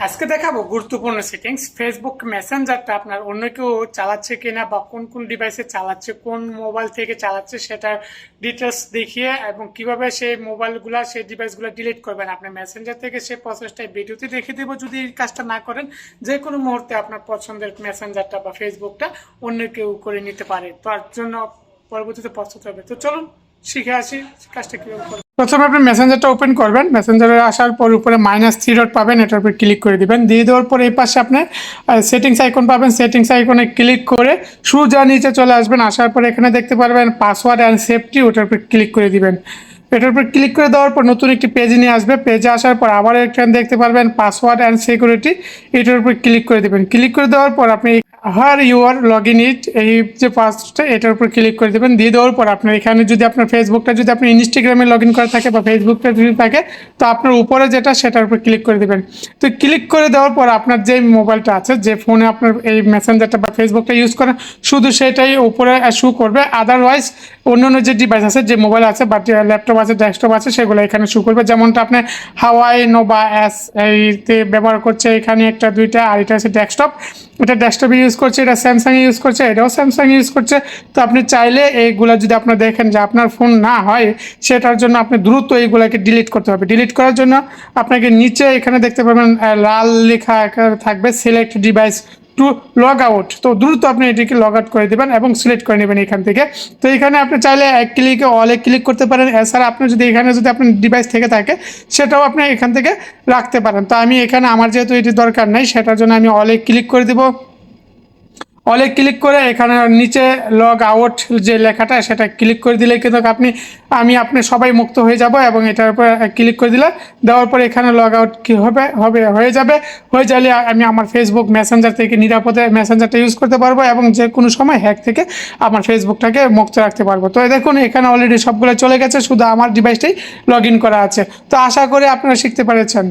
আজকে দেখাবো গুরুত্বপূর্ণ সেটিংস ফেসবুক মেসেঞ্জারটা আপনার অন্য কেউ চালাচ্ছে কিনা বা কোন কোন ডিভাইসে চালাচ্ছে, কোন মোবাইল থেকে চালাচ্ছে সেটা ডিটেলস দেখিয়ে এবং কীভাবে সেই মোবাইলগুলো সেই ডিভাইসগুলো ডিলিট করবেন। আপনি মেসেঞ্জার থেকে সেই প্রসেসটা ভিডিওতে দেখিয়ে দেবো। যদি এই কাজটা না করেন, যে কোনো মুহূর্তে আপনার পছন্দের মেসেঞ্জারটা বা ফেসবুকটা অন্য কেউ করে নিতে পারে। তার জন্য পরবর্তীতে পছন্দ হবে। তো চলুন, শিখে আসি কাজটা কীভাবে প্রথমে আপনি মেসেঞ্জারটা ওপেন করবেন। মেসেঞ্জারে আসার পর উপরে মাইনাস থ্রি ডট পাবেন, এটার উপর ক্লিক করে দিবেন। দিয়ে দেওয়ার পর এই পাশে আপনি সেটিংস আইকন পাবেন। সেটিংস আইকনে ক্লিক করে সোজা নিচে চলে আসবেন। আসার পর এখানে দেখতে পারবেন পাসওয়ার্ড অ্যান্ড সেফটি ওটার উপর ক্লিক করে দিবেন। এটার উপর ক্লিক করে দেওয়ার পর নতুন একটি পেজ নিয়ে আসবে। পেজে আসার পর আবার এখানে দেখতে পারবেন পাসওয়ার্ড অ্যান্ড সিকিউরিটি এটার উপর ক্লিক করে দেবেন। ক্লিক করে দেওয়ার পর আপনি where you are log in it এই যে পাসটা এটার উপর ক্লিক করে দেবেন। দিয়ে দেওয়ার পর আপনার এখানে যদি আপনার ফেসবুকটা যদি আপনি ইনস্টাগ্রামে লগ ইন করা থাকে বা ফেসবুকটা যদি থাকে, তো আপনার উপরে যেটা, সেটার উপর ক্লিক করে দেবেন। তো ক্লিক করে দেওয়ার পর আপনার যে মোবাইলটা আছে, যে ফোনে আপনার এই মেসেঞ্জারটা বা ফেসবুকটা ইউজ করেন, শুধু সেটাই উপরে শু করবে। আদারওয়াইজ অন্য অন্য যে ডিভাইস আছে, যে মোবাইল আছে বা ল্যাপটপ আছে ডেস্কটপ আছে, সেগুলো এখানে শু করবে। যেমনটা আপনি হাওয়াই নোবা এস এইতে ব্যবহার করছে, এখানে একটা, দুইটা, আর এটা আছে ডেস্কটপ এটা ডেস্কটপ ইউজ করছে, এটা স্যামসাং ইউজ করছে, এটাও স্যামসাং ইউজ করছে। তো আপনি চাইলে এইগুলো যদি আপনার দেখেন যে আপনার ফোন না হয়, সেটার জন্য আপনি দ্রুত এইগুলোকে ডিলিট করতে হবে। ডিলিট করার জন্য আপনাকে নিচে এখানে দেখতে পাবেন লাল লেখা থাকবে select device to log out তো দ্রুত আপনি এটিকে লগ আউট করে দেবেন এবং সিলেক্ট করে নেবেন এখান থেকে। তো এখানে আপনি চাইলে এক ক্লিকে অলে ক্লিক করতে পারেন। এছাড়া আপনি যদি এখানে যদি আপনার ডিভাইস থেকে থাকে, সেটাও আপনি এখান থেকে রাখতে পারেন। তো আমি এখানে, আমার যেহেতু এটি দরকার নেই, সেটার জন্য আমি অলে ক্লিক করে দেবো। অলে ক্লিক করে এখানে নিচে লগ আউট যে লেখাটা, সেটা ক্লিক করে দিলে কিন্তু আপনি, আমি, আপনি সবাই মুক্ত হয়ে যাব এবং এটার উপর ক্লিক করে দিলে, দেওয়ার পর এখানে লগ আউট কী হবে হবে, হয়ে যাবে। হয়ে গেলে আমি আমার ফেসবুক মেসেঞ্জার থেকে নিরাপদে মেসেঞ্জারটা ইউজ করতে পারব এবং যে কোনো সময় হ্যাক থেকে আমার ফেসবুকটাকে মুক্ত রাখতে পারব। তো দেখুন, এখানে অলরেডি সবগুলো চলে গেছে, শুধু আমার ডিভাইসটাই লগ করা আছে। তো আশা করি আপনারা শিখতে পেরেছেন।